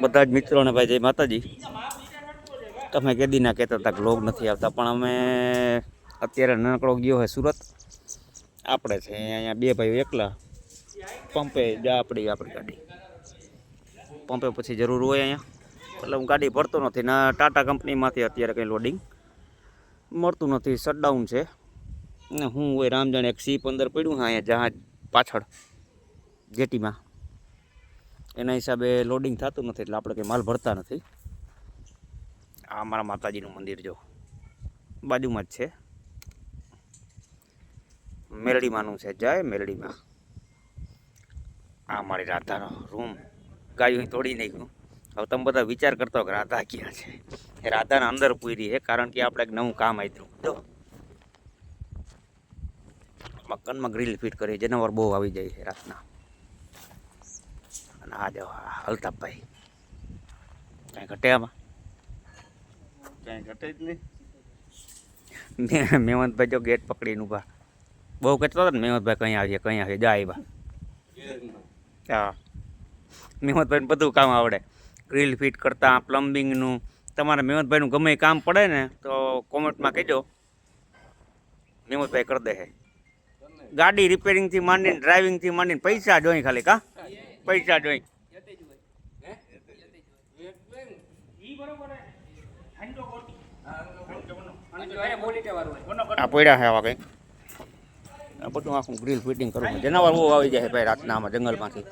બધા જ મિત્રોને ભાઈ જય માતાજી. તમે કેદી ના કહેતા હતા લોગ નથી આવતા, પણ અમે અત્યારે નાનકડો ગયો હોય સુરત. આપણે છે અહીંયા બે ભાઈઓ એકલા. પંપે જા આપણી આપણી ગાડી. પંપે પછી જરૂર હોય અહીંયા. એટલે હું ગાડી ભરતો નથી ના ટાટા કંપનીમાંથી અત્યારે કંઈ લોડિંગ મળતું નથી શટડાઉન છે. ને હું હોય રામજણ એક સી પંદર પડ્યું હા અહીંયા જહાજ પાછળ, જેટીમાં. એના હિસાબે લોડિંગ થતું નથી એટલે આપણે કંઈ માલ ભરતા નથી. આ અમારા માતાજીનું મંદિર જો. બાજુમાં જ છે. મેલડીમાંનું છે. જય મેલડીમાં. આ મારી રાધાનો રૂમ ગાયું તોડી નાખ્યું. હવે તમે બધા વિચાર કરતા કે રાધા ક્યાં છે? એ રાધાના અંદર પૂરી છે, કારણ કે આપણે એક નવું કામ આવ્યું જો. મકાનમાં ગ્રીલ ફિટ કરી જનાવર બહુ આવી જાય છે રાતના. અને આ આ અલ્તાફભાઈ. કાંઈ ઘટે આમાં? કાંઈ ઘટે જ નહીં. મેવંતભાઈ જો ગેટ પકડીને ઊભા. બહુ કહેતો હતો ને મેવંતભાઈ કંઈ આવીએ કંઈ આવીએ જા આવ્યા હા. મેવંતભાઈને બધું કામ આવડે. ગ્રીલ ફિટ કરતા પ્લમ્બિંગનું. તમારે મેવંતભાઈનું ગમે કામ પડે ને તો કોમેન્ટમાં કહેજો. મેવંતભાઈ કરી દે છે ગાડી રિપેરિંગથી માંડીને ડ્રાઇવિંગથી માંડીને પૈસા જોઈ ખાલી કા? પૈસા જોઈ આ પડ્યા છે આવા કંઈક. આ બધું આખું ગ્રીલ ફિટિંગ કરવું. જનાવર બહુ આવી જાય ભાઈ રાતના આમાં જંગલમાંથી.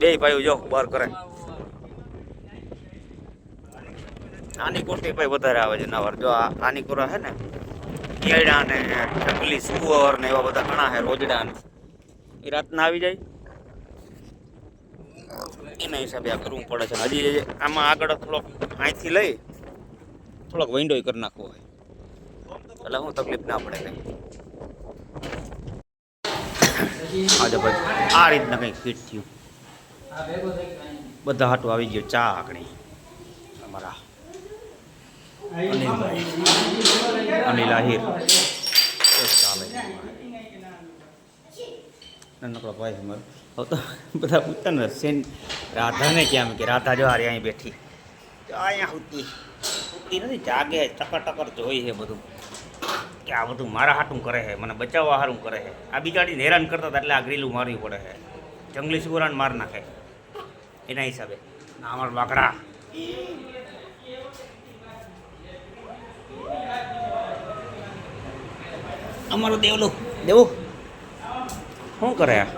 બે ભાઈઓ જો બાર કરે. આની કોટી ભાઈ વધારે આવે જનાવર જો આ નાની કોરા છે ને, કેળા ને જંગલી સુવર ને એવા બધા ઘણા છે, રોજડા ને. એ રાતના આવી જાય. એના હિસાબે આ કરવું પડે છે. હજી આમાં આગળ થોડોક અહીંથી લઈ, થોડોક વૈંડોય કરી નાખવો હોય. એટલે હું તકલીફ ના પડે કંઈ. આજે ભાઈ આ રીતના કંઈક ફિટ થયું. બધા હાટું આવી ગયો, ચા આકડી અમારા અનિલભાઈ અનિલ આહિર ચાલે. નાનકડો ભાઈ અમારો. મારો હવે તો બધા પૂછતા ને, સેન રાધાને કેમ કે રાધા જો હારી અહીં બેઠી. અહીંયા સુતી સુતી નથી જાગે ટકર ટકર જોઈ છે બધું. કે આ બધું મારા હાટું કરે છે, મને બચાવવા હારું કરે છે. આ બિચારીને હેરાન કરતા હતા એટલે આ ગ્રીલું મારવી પડે છે. જંગલી સુગરાને માર નાખે. એના હિસાબે. અમારા બાકડા અમારું દેવલું દેવું? શું કરે આ?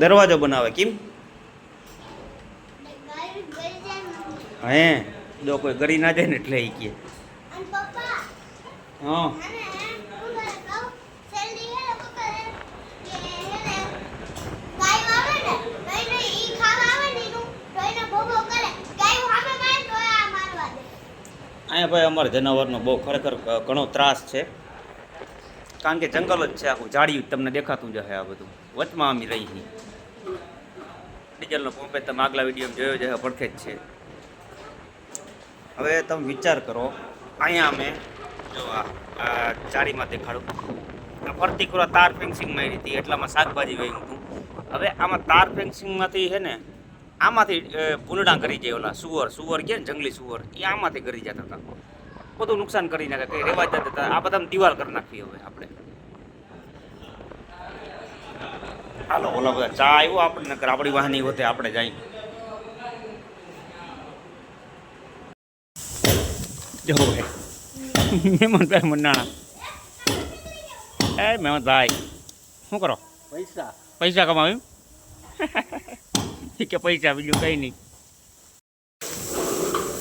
દરવાજો બનાવે. કેમ? હે જો કોઈ ગરી ના જાય ને એટલે એ કે હા. અહીંયા ભાઈ અમારા જનાવરનો બહુ ખરેખર ઘણો ત્રાસ છે. કારણ કે જંગલ જ છે આખું, ઝાડિયું તમને દેખાતું જ હશે આ બધું. વચમાં અમે રહી ડીઝલનો પંપે તમે આગલા વિડીયોમાં જોયો હશે, પડખે જ છે. હવે તમે વિચાર કરો, અહીંયા અમે, જો આ ચારીમાં દેખાડું. ફરતી कुरा તાર ફેન્સિંગ મારી હતી, એટલામાં શાકભાજી વહ્યું હતું. હવે આમાં તાર ફેન્સિંગમાંથી છે ને આમાંથી ભૂંડડા કરી જાય ઓલા સુવર સુવર કે જંગલી સુવર એ આમાંથી કરી જતા હતા. બધું નુકસાન કરી નાખે કંઈ રેવા જતા હતા આ બધા દિવાલ કરી નાખવી હવે આપણે. હાલો ઓલા બધા ચા આવ્યો આપણે નકર આપણી વાહની હોતે આપણે જાય જો ભાઈ. મહેમાનભાઈ મંડાણા એ મહેમાનભાઈ શું કરો? પૈસા. પૈસા કમાવ્યું? કે પૈસા બીજું કંઈ નહીં.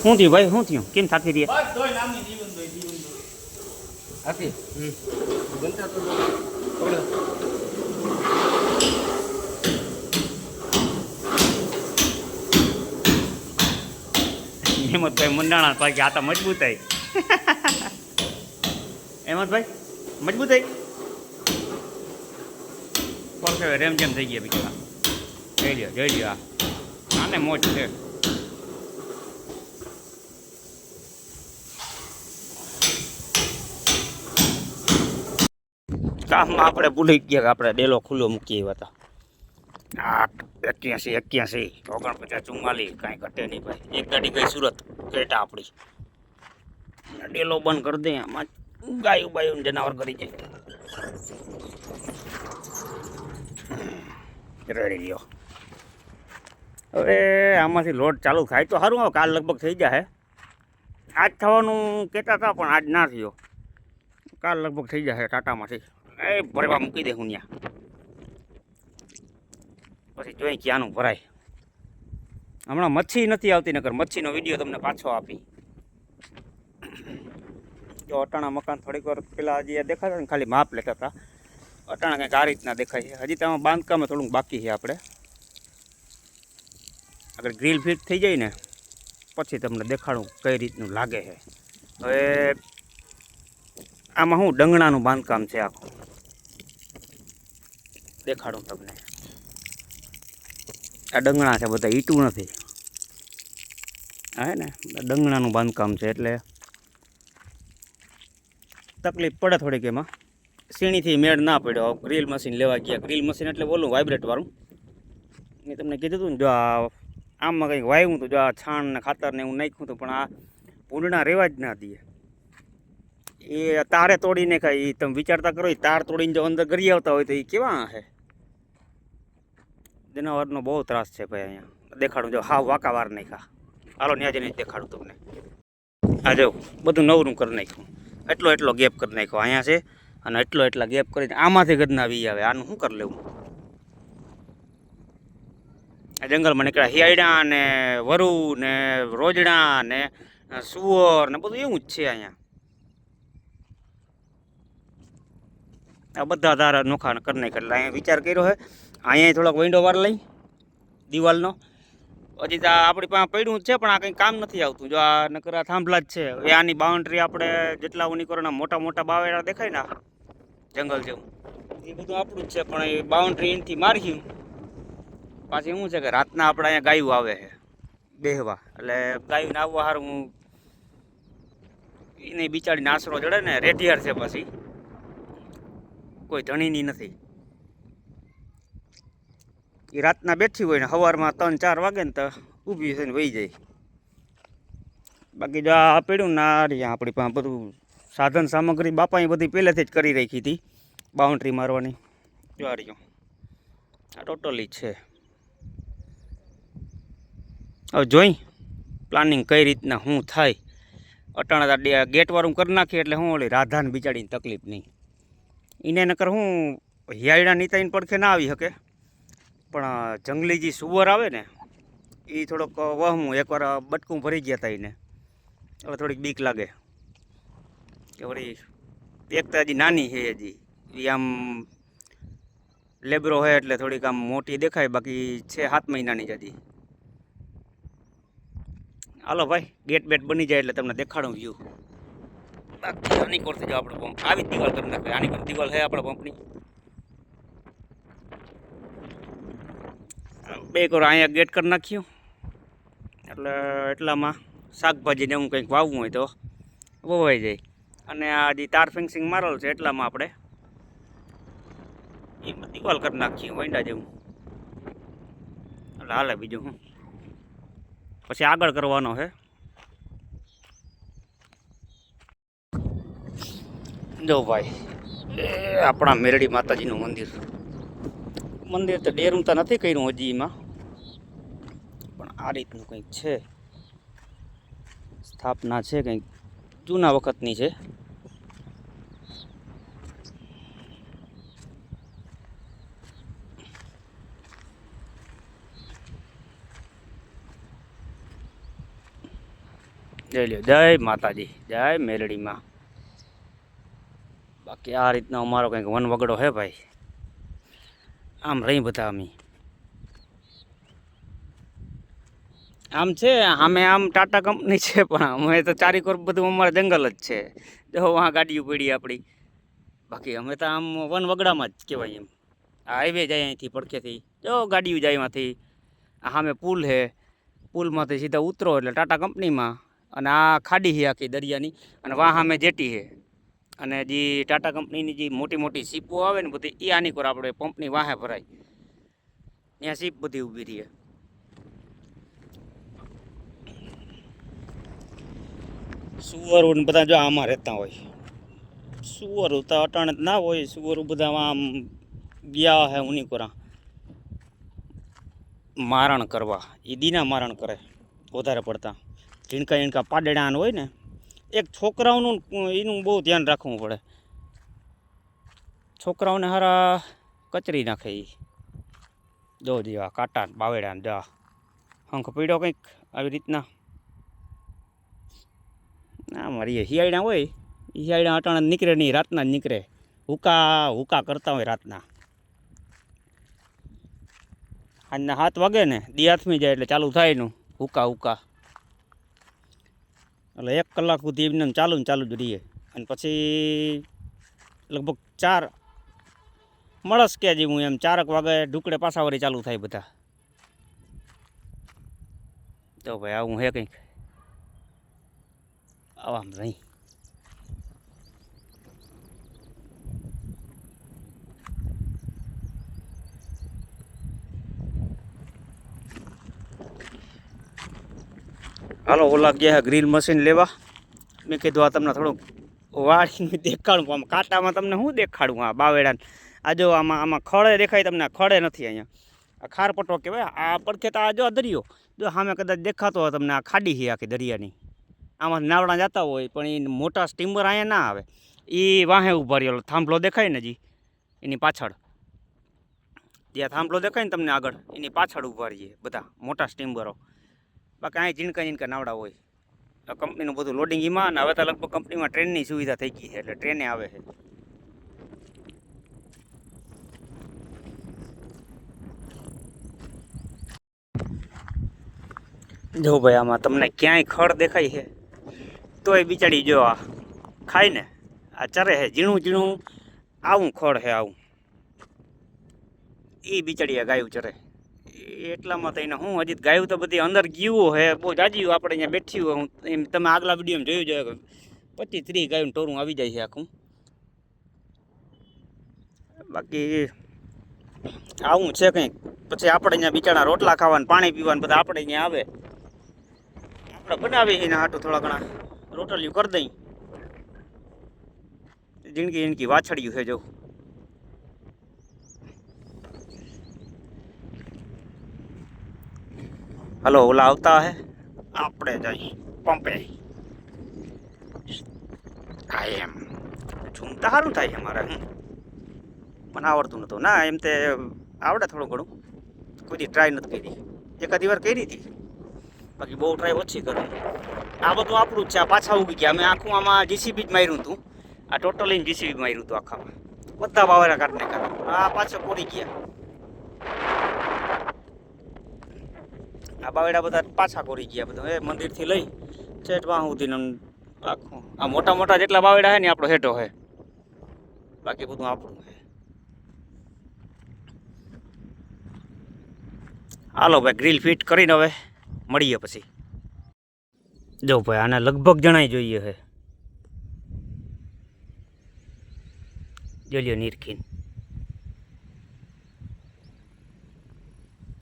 શું થયું ભાઈ શું થયું? કેમ સાથે રહ્યા? હેમંતભાઈ મંડાણા ભાઈ આ તો મજબૂતાઈ. હેમંતભાઈ મજબૂતાઈ? પરસેવે રેમઝેમ થઈ ગયા બીજા જઈ આપણે ભૂલી ગયા કે આપણે ડેલો ખુલ્લો મૂકીએ એવા હતા. હા એક્યાસી એક્યાસી, ઓગણપચાસ, ચુમ્માલીસ, કાંઈ ઘટે નહીં ભાઈ. એક ગાડી ગઈ સુરત કેટા આપણી. ડેલો બંધ કરી દે, આમાં ગાયું બાયું જનાવર કરી જાય રેડી ગયો હવે આમાંથી લોટ ચાલુ થાય તો સારું કાલ લગભગ થઈ જાય આજ થવાનું કહેતા હતા, પણ આજ ના થયો. કાલ લગભગ થઈ જશે ટાટામાંથી. એ ભરવા મૂકી દે હું ત્યાં પછી જોઈ ક્યાંનું ભરાય. હમણાં મચ્છી નથી આવતી નગર મચ્છીનો વીડિયો તમને પાછો આપી. જો અટાણા મકાન થોડીક વાર પેલા હજી દેખાતા ને, ખાલી માપ લેતા હતા. અટાણા કંઈક આ રીતના દેખાય છે. હજી તેમાં બાંધકામ થોડુંક બાકી છે આપણે. અગર ગ્રીલ ફિટ થઈ જાય ને, પછી તમને દેખાડું કઈ રીતનું લાગે છે. હવે આમાં શું ડંગણાનું બાંધકામ છે આખું? દેખાડું તમને. આ ડંગણા છે બધા, ઈટું નથી. હે ને ડંગણાનું બાંધકામ છે એટલે તકલીફ પડે થોડીક એમાં. સીણીથી મેળ ના પડ્યો ગ્રીલ મશીન લેવા ગયા. ગ્રીલ મશીન એટલે બોલું વાઇબ્રેટવાળું મેં તમને કીધું હતું ને, જો આ આમમાં કંઈક વાવ્યું હતું જો આ છાણ ને ખાતર ને એવું નાખ્યું હતું પણ આ પૂંડના રહેવા જ ના દે. એ તારે તોડીને એ તમે વિચારતા કરો તાર તોડીને જો અંદર ગરી આવતા હોય તો એ કેવા હે? જનાવરનો બહુ ત્રાસ છે ભાઈ અહીંયા. દેખાડું, જો હાવ વાંકા વાર નહીં ખા હાલો ત્યાં જઈને દેખાડું તમને. આ જો, બધું નવરું કરી નાખ્યું. એટલો એટલો ગેપ કરી નાખ્યો. અહીંયા છે, અને એટલો એટલા ગેપ કરીને આમાંથી ગદના વી આવે. આનું શું કરી લેવું? જંગલમાં નીકળ્યા હિયાળા ને વરુ ને રોજડા ને સુવર ને બધું એવું જ છે અહીંયા. આ બધા તારા નોખા કરી નાખ્યા. એટલે અહીંયા વિચાર કર્યો છે અહીંયા થોડોક વિન્ડો વાર લઈ, દિવાલનો. હજી તો આપણી પાસે પડ્યું જ છે, પણ આ કંઈ કામ નથી આવતું. જો આ નકરા થાંભલા જ છે. એ આની બાઉન્ડ્રી આપણે જેટલા ઉનીકરોના મોટા મોટા બાવેરા દેખાય ને જંગલ જેવું, એ બધું આપણું જ છે, પણ એ બાઉન્ડ્રી એનથી માર્યું. પાછી શું છે કે રાતના આપણે અહીંયા ગાયું આવે છે, બેહવા. એટલે ગાયું આવવા સારું એને બિચારીને આશરો જડે ને રેટિયાર છે પછી. કોઈ ધણીની નથી. એ રાતના બેઠી હોય ને સવારમાં ત્રણ ચાર વાગે ને તો ઊભી થઈને વહી જાય. બાકી જો આ પડ્યું ને રહ્યા આપણી પાસે બધું સાધન સામગ્રી બાપાએ બધી પહેલેથી જ કરી રાખી હતી, બાઉન્ડ્રી મારવાની. જો આ રહ્યો. આ ટોટલી છે. હવે જોઈ પ્લાનિંગ કઈ રીતના, શું થાય? અટાણા ગેટવાળું કરી નાખીએ એટલે હું ઓલી રાધાને બિચારીને તકલીફ નહીં. એને નકર હું હિયાળા નીતાઈને પડખે ના આવી શકે. પણ જંગલી જે સુવર આવે ને એ થોડોક વહમું, એકવાર બટકું ભરી ગયા હતા એને હવે થોડીક બીક લાગે. કે વળી, એક તો હજી નાની છે હજી. એ આમ લેબરો હોય એટલે થોડીક આમ મોટી દેખાય, બાકી છે સાત મહિનાની જ હજી. હાલો ભાઈ, ગેટ બેટ બની જાય એટલે તમને દેખાડું વ્યૂ બાકી આની કોરથી જો આપણે પંપ. આવી દિવાલ કરી નાખે. આની પણ દિવાલ છે આપણા પંપની. બે કોર અહીંયા ગેટ કરી નાખ્યું. એટલે એટલામાં શાકભાજીને એવું કંઈક વાવવું હોય તો વવાઈ જાય. અને આ જે તાર ફેન્સિંગ મારેલ છે એટલામાં આપણે એમાં દિવાલ કરી નાખીએ વંડા જેવું. એટલે હાલે બીજું હું. પછી આગળ કરવાનો છે જો ભાઈ આપણા મેરડી માતાજીનું મંદિર. મંદિર તો ડેરું તો નથી કર્યું હજી એમાં. પણ આ રીતનું કંઈક છે. સ્થાપના છે કંઈક. જૂના વખતની છે. જય લો જય માતાજી. જય મેલડીમાં બાકી આ રીતનો અમારો કંઈક વન વગડો હે ભાઈ. આમ રહી બધા અમે. આમ છે, અમે આમ ટાટા કંપની છે, પણ અમે તો ચારેકોર બધું અમારે જંગલ જ છે. જો વાં ગાડીઓ પડી આપણી. બાકી અમે તો આમ વન વગડામાં જ કહેવાય એમ. આ હાઈવે જાય અહીંથી પડખેથી. જો ગાડીઓ જાય એમાંથી આ સામે પુલ છે. પુલમાંથી સીધા ઉતરો એટલે ટાટા કંપનીમાં. અને આ ખાડી છે આખી દરિયાની અને વાહ અમે જેટી છે. અને જે ટાટા કંપનીની જે મોટી મોટી સીપો આવે ને બધી એ આની પર આપણે પંપની વાહે ભરાય. ત્યાં સીપ બધી ઊભી રહી સુવરો ને બધા જો આમાં રહેતા હોય. સુવરો તો અટાણે ના હોય, સુવરો બધા આમ ગયા હે ઉની કોરા મારણ કરવા એ દીના મારણ કરે, વધારે પડતા. ઝીણકા ઝીણકા પાડેડા હોય ને, એક છોકરાઓનું એનું બહુ ધ્યાન રાખવું પડે. છોકરાઓને હારા કચરી નાખે એ દો જેવા કાંટા બાવેડા ને દા. હંખ પીડો કંઈક આવી રીતના. ના મારી શિયાળા હોય એ શિયાળા અટાણે નીકળે નહીં રાતના જ નીકળે. હુકા હુકા કરતા હોય રાતના. આજના હાથ વાગે ને, દી હાથમી જાય એટલે ચાલુ થાય એનું. હુકા હુકા. એટલે એક કલાક સુધી એમને એમ ચાલુ ને ચાલુ જ રહીએ. અને પછી લગભગ ચાર મળસ કે જેવું એમ, ચારક વાગે ઢુકડે પાછા વળી ચાલુ થાય બધા. તો ભાઈ આવું હે કંઈક? આવામ નહીં. હાલો, ઓલા ગયા ગ્રીલ મશીન લેવા. મેં કીધું આ તમને થોડુંક વાળીને દેખાડું. આમ કાંટામાં તમને શું દેખાડું? આ બાવેડાને. આ જો આમાં આમાં ખડે દેખાય તમને, આ ખડે નથી અહીંયા. આ ખારપટો કહેવાય, આ પડખે તો આ જો આ દરિયો. જો સામે કદાચ દેખાતો હોય તમને આ ખાડી છે આખી દરિયાની. આમાં નાવડા જતા હોય, પણ એ મોટા સ્ટીમર અહીંયા ના આવે. એ વાહે ઊભા રહ્યો થાંભલો દેખાય ને જી? એની પાછળ. જ્યાં થાંભલો દેખાય ને તમને આગળ, એની પાછળ ઊભા રહીએ બધા, મોટા સ્ટીમરો. બાકી અહીં ઝીણકા ઝીણકા નાવડા હોય. કંપનીનું બધું લોડિંગ એમાં અને હવે તો લગભગ કંપનીમાં ટ્રેનની સુવિધા થઈ ગઈ છે, એટલે ટ્રેને આવે છે. જો ભાઈ, આમાં તમને ક્યાંય ખડ દેખાય છે, તોય બિચારી જો આ ખાય ને, આ ચરે છે, ઝીણું ઝીણું આવું ખડ છે આવું. એ બિચારી આ ગાયું ચરે. એ એટલામાં એને હું હજી ગાયું તો બધી અંદર ગયું હે, બહુ જાજી આપણે અહીંયા બેઠી હોય. હું એમ તમે આગલા વિડીયોમાં જોયું જાય પચીસ ત્રીસ ગાયું ટોરું આવી જાય છે આખું. બાકી આવું છે કંઈક. પછી આપણે અહીંયા બિચારા રોટલા ખાવાનું, પાણી પીવાનું બધા આપણે અહીંયા આવે. આપણે બનાવીએ એના હાટું થોડા ઘણા. રોટલીઓ કરી દઈ. જિંદગી જિંદગી વાછડ્યું છે જો. હલો, ઓલા આવતા હે? આપણે જઈ પંપે. હા, એમ. ઝૂમતા સારું થાય છે મારે હમ. મને આવડતું નહોતું ના, એમ તે આવડે થોડું ઘણું. કોઈ ટ્રાય નથી કરી. એકાદી વાર કરી હતી. બાકી બહુ ટ્રાય ઓછી કરું. આ બધું આપણું જ છે. આ પાછા ઉગી ગયા. અમે આખું આમાં જીસીબી જ માર્યું હતું. આ ટોટલી જીસીબી માર્યું હતું આખામાં. બધા વાવરા કાઢને કાઢ આ પાછા કોરી ગયા. આ બાવેડા બધા પાછા કરી ગયા બધા, એ મંદિરથી લઈ છેટ વાહ સુધી આખું. આ મોટા મોટા જેટલા બાવેડા છે ને આપણો હેઠો છે બાકી બધું આપણું છે હાલો ભાઈ ગ્રીલ ફિટ કરીને હવે મળીએ પછી. જો ભાઈ, આને લગભગ જણાઈ જોઈએ છે જોઈ લ્યો નીરખીન.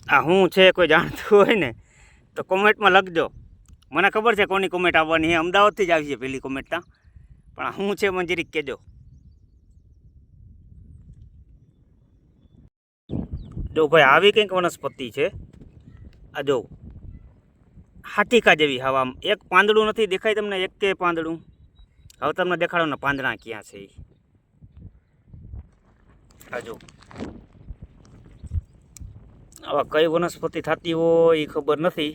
આ હું છે કોઈ જાણતું હોય ને, તો કોમેન્ટમાં લખજો. મને ખબર છે કોની કોમેન્ટ આવવાની છે. અમદાવાદથી જ આવી છે પહેલી કોમેન્ટ ત્યાં પણ હું છે મને જરીક કહેજો. જો ભાઈ આવી કંઈક વનસ્પતિ છે. આ જો, હાટીકા જેવી હવા. એક પાંદડું નથી, દેખાય તમને એક કે પાંદડું? હવે તમને દેખાડો ને પાંદડા ક્યાં છે એ આ જો આવા કઈ વનસ્પતિ થતી હોય એ ખબર નથી.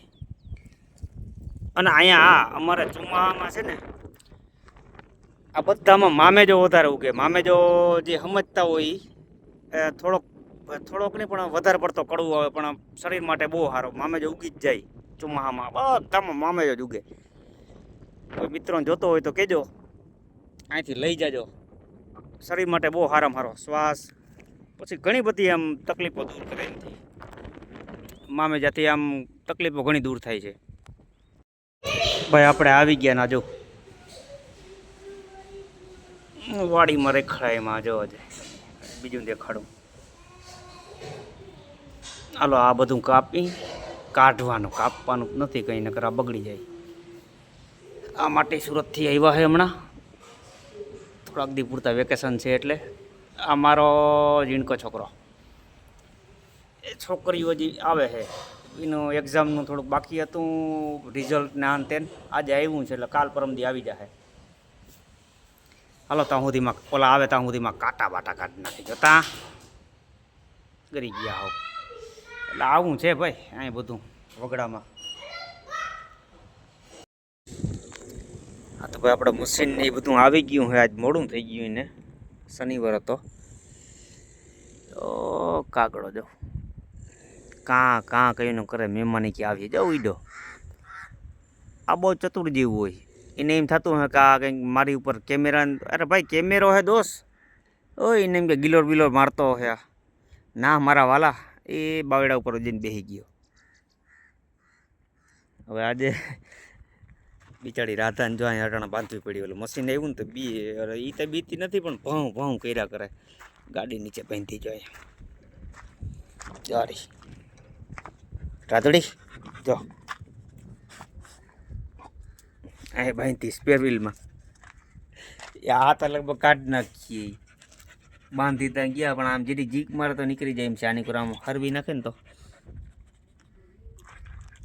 અને અહીંયા અમારે ચોમાસામાં છે ને, આ બધામાં મામેજો વધારે ઉગે. મામેજો જે સમજતા હોય એ થોડોક થોડોક નહીં, પણ વધારે પડતો કડવું આવે, પણ શરીર માટે બહુ સારો. મામેજો ઉગી જ જાય ચોમાસામાં બધામાં મામેજો જ ઉગે. કોઈ મિત્રોને જોતો હોય તો કહેજો. અહીંથી લઈ જાજો. શરીર માટે બહુ સારામાં સારો શ્વાસ. પછી ઘણી બધી આમ તકલીફો દૂર કરે એનાથી જાતે આમ તકલીફો ઘણી દૂર થાય છે. ભાઈ, આપણે આવી ગયા ના, જો. વાડીમાં રેખડાય એમાં જાય બીજું દેખાડું. હાલો, આ બધું કાપી, કાઢવાનું, કાપવાનું નથી કંઈ, નકર આ બગડી જાય. આ માટે સુરતથી આવ્યા છે હમણાં. થોડાક દી પૂરતા વેકેશન છે એટલે. આ મારો ઝીણકો છોકરો. છોકરીઓ હજી આવે છે, એનું એક્ઝામનું થોડુંક બાકી હતું રિઝલ્ટ ને તેન આજે આવ્યું છે, એટલે કાલ પરમદી આવી જશે હાલો, ત્યાં સુધીમાં ઓલા આવે, ત્યાં સુધીમાં કાંટા બાટા કાઢી નાખી, જતા? કરી ગયા હો. એટલે આવું છે ભાઈ, અહીં બધું વગડામાં. હા તો ભાઈ આપણે મશીન ને એ બધું આવી ગયું હોય આજ મોડું થઈ ગયું એને શનિવાર હતો. તો કાગડો જો કાં કાં કહીને કરે, મહેમાની કે આવીએ. જાઉં ઈડો. આ બહુ ચતુર જેવું હોય. એને એમ થતું હોય કે આ કંઈક મારી ઉપર કેમેરા અરે ભાઈ, કેમેરો હે દોસ ઓય, એને એમ કે ગિલોર બિલોર મારતો હે આ. ના, મારા વાલા. એ બાવડા ઉપર જઈને બેસી ગયો. હવે આજે બિચારી રાધાને જો અહીં અટાણા બાંધવી પડી ઓલું મશીન આવ્યું ને તો બી અરે એ તો બીતી નથી, પણ ભઉં ભઉં કર્યા કરે. ગાડી નીચે બાંધી જાય જારી. રાતડી જો. એ બાંધી સ્પેર વ્હીલમાં એ આ તો લગભગ કાઢી નાખીએ. બાંધી ત્યાં ગયા, પણ આમ જેથી જીક મારે તો નીકળી જાય એમ છે. આની આમ હરવી નાખે ને તો.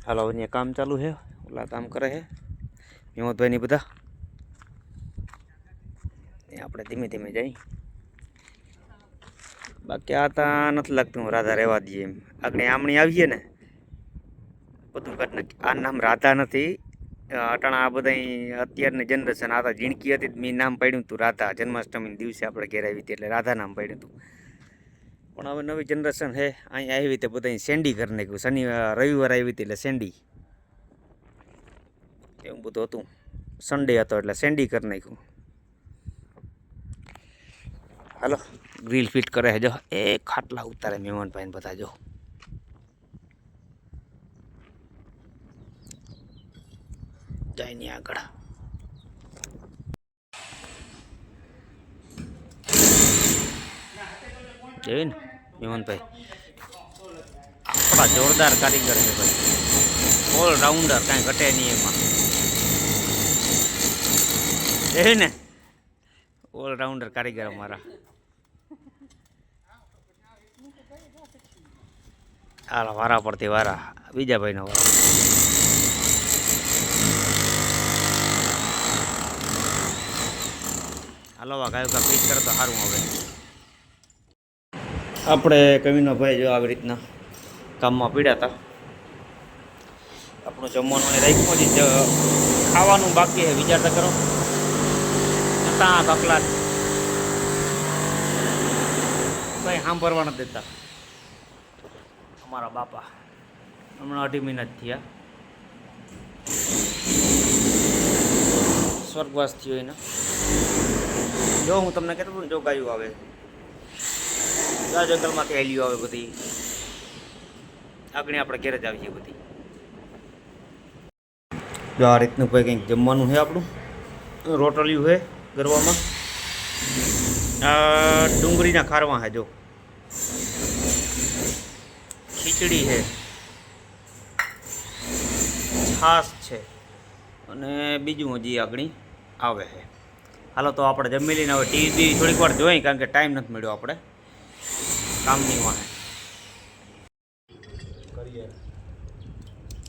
હાલો અહીંયા કામ ચાલુ છે. ઓલા કામ કરે છે. હિંમતભાઈની બધા. એ આપણે ધીમે ધીમે જઈ. બાકી આ તા નથી લાગતું રાધા રહેવા દઈએ એમ. આપણે આમણી આવીએ ને બધું આ નામ રાધા નથી. અટાણા આ બધા અત્યારની જનરેશન આ જીણકી હતી મેં નામ પાડ્યું હતું રાધા. જન્માષ્ટમીના દિવસે આપણે ઘેર આવી હતી એટલે રાધા નામ પાડ્યું હતું પણ હવે નવી જનરેશન છે અહીંયા આવી હતી બધા સેન્ડી કરી નાખ્યું. શનિ રવિવાર આવી હતી એટલે સેન્ડી એવું બધું હતું. સન્ડે હતો એટલે સેન્ડી કરી નાખ્યું. હાલો. ગ્રીલ ફિટ કરે છે. જો, એ ખાટલા ઉતારે મહેમાન ભાઈને બધા, જો. જાય નહીં આગળ. જોયું ને મહેમાનભાઈ આપણા જોરદાર કારીગર છે ભાઈ. ઓલ રાઉન્ડર કાંઈ ઘટે નહીં એમાં. જોયું ને? ઓલ રાઉન્ડર કારીગર અમારા. વારા પડતી વારા. બીજા ભાઈનો વારા. હાલો વા ગાયો ફિટ કરે તો સારું હવે. આપણે કવિનો ભાઈ જો આવી રીતના કામમાં પીડ્યા હતા. આપણું જમવાનું રાખ્યું છે. ખાવાનું બાકી છે, વિચાર તો કરો. ત્યાં તકલા કંઈ સાંભળવા નથી દેતા. અમારા બાપા હમણાં અઢી મહિના થયા. સ્વર્ગવાસ થયો એના. જો હું તમને કહેતો હતો ને જો ગાયું આવે આ જંગલમાંથી હેલીઓ આવે બધી. આગળ આપણે ઘેર જ આવીએ બધી. જો આ રીતનું ભાઈ કંઈક જમવાનું છે આપણું? રોટલિયું છે ગરવામાં. આ ડુંગળીના ખારવા છે, જો. ખીચડી છે. છાશ છે. અને બીજું હજી આગળ આવે છે. હાલો તો આપણે જમી લઈને હવે ટીવી થોડીક વાર જોઈ, કારણ કે ટાઈમ નથી મળ્યો આપણે. કામની વાહે.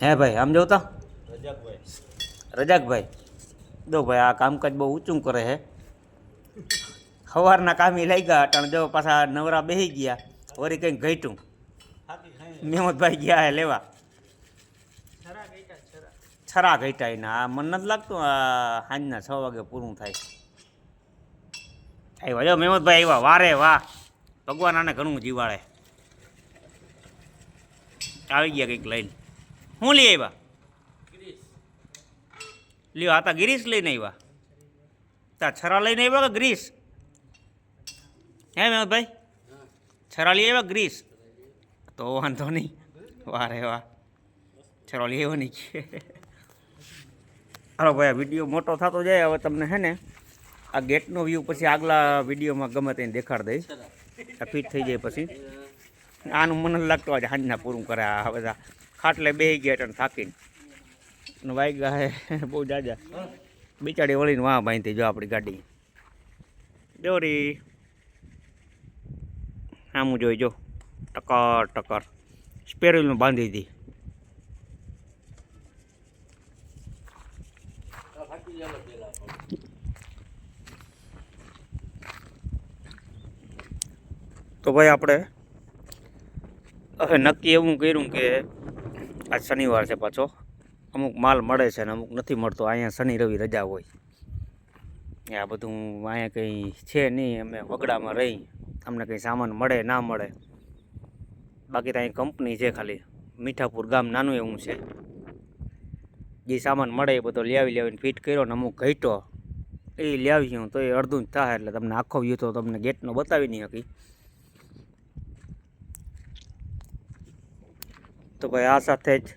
હે ભાઈ, આમ જોતા રજાકભાઈ. દો ભાઈ, આ કામકાજ બહુ ઊંચું કરે છે સવારના કામી લાગ્યા અટાણ જો પાછા નવરા બેસી ગયા વળી કંઈક ઘટ્યું. મેમતભાઈ ગયા હે લેવા. છરા ઘટ્યા એના. આ મને નથી લાગતું આ સાંજના છ વાગે પૂરું થાય. આવ્યા. જો મેમતભાઈ આવ્યા. વારે, વાહ. ભગવાન આને ઘણું જીવાડે. આવી ગયા કંઈક લઈને. હું લઈ આવ્યા? લ્યો, આ તા ગિરીશ લઈને આવ્યા. તા છરા લઈને આવ્યા કે ગ્રીસ હે મેમતભાઈ છરા લઈ આવ્યા ગ્રીસ તો વાંધો નહીં. વારે, વાહ. છરા લઈ આવ્યો નહીં હાલો ભાઈ વીડિયો મોટો થતો જાય. હવે તમને હે ને આ ગેટનો વ્યૂ પછી આગલા વિડીયોમાં ગમે તેને દેખાડ દઈશ. આ ફિટ થઈ જાય પછી. આનું મને લાગતું આજે સાંજના પૂરું કરે આ બધા. ખાટલે બે ગયા અને થાકીને. વાઈ ગયા બહુ જાજા. બિચારી વળીને વાહ બાંધી જો આપણી ગાડી. દોરી આમું જોઈ જો. ટકર ટકર. સ્પેરવીલમાં બાંધી હતી. તો ભાઈ આપણે હવે નક્કી એવું કર્યું કે આજ શનિવાર છે પાછો. અમુક માલ મળે છે ને અમુક નથી મળતો. અહીંયા શનિ, રવિ રજા હોય. આ બધું અહીંયા કંઈ છે નહીં. અમે વગડામાં રહી. અમને કંઈ સામાન મળે, ના મળે. બાકી તો અહીં કંપની છે ખાલી. મીઠાપુર ગામ નાનું એવું છે. જે સામાન મળે એ બધો લાવી લાવીને ફિટ કર્યો ને અમુક ઘટ્યો. એ લાવી તો એ અડધું જ થાય. એટલે તમને આખો વ્યૂ તો તમને ગેટનો બતાવી નહીં શકી. તો ભાઈ આ સાથે જ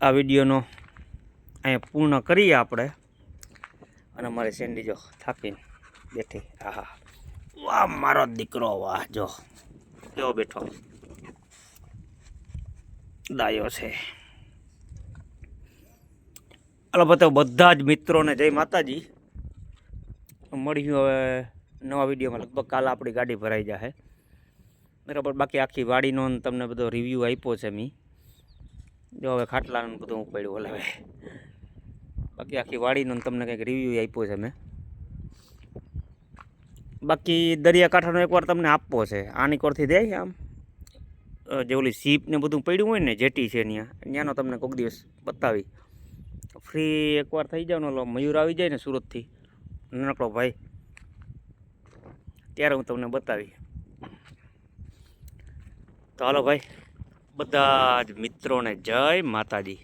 આ વિડીયોનો અહીંયા પૂર્ણ કરીએ આપણે. અને મારી સેન્ડી જો થાકીને બેઠી. આહા. વાહ, મારો દીકરો, વાહ, જો. કેવો બેઠો. દાયો છે. અલબત્ત બધા જ મિત્રોને જય માતાજી. મળ્યું હવે નવા વિડીયોમાં. લગભગ કાલ આપણી ગાડી ભરાઈ જશે બરાબર, બાકી આખી વાડીનો તમને બધો રિવ્યૂ આપ્યો છે મેં. જો હવે ખાટલાનું બધું હું પડ્યું હવે બાકી આખી વાડીનો તમને કંઈક રિવ્યૂ આપ્યો છે મેં. બાકી દરિયાકાંઠાનો એકવાર તમને આપવો છે. આની કોરથી દે આમ? જે ઓલી સીપ ને બધું પડ્યું હોય ને, જેટી છે ત્યાં ત્યાંનો તમને કોઈક દિવસ બતાવી. ફ્રી એકવાર થઈ જાવ ને મયુર આવી જાય ને સુરતથી. નાનકડો ભાઈ. ત્યારે હું તમને બતાવી. તો હાલો ભાઈ બધા જ મિત્રોને જય માતાજી.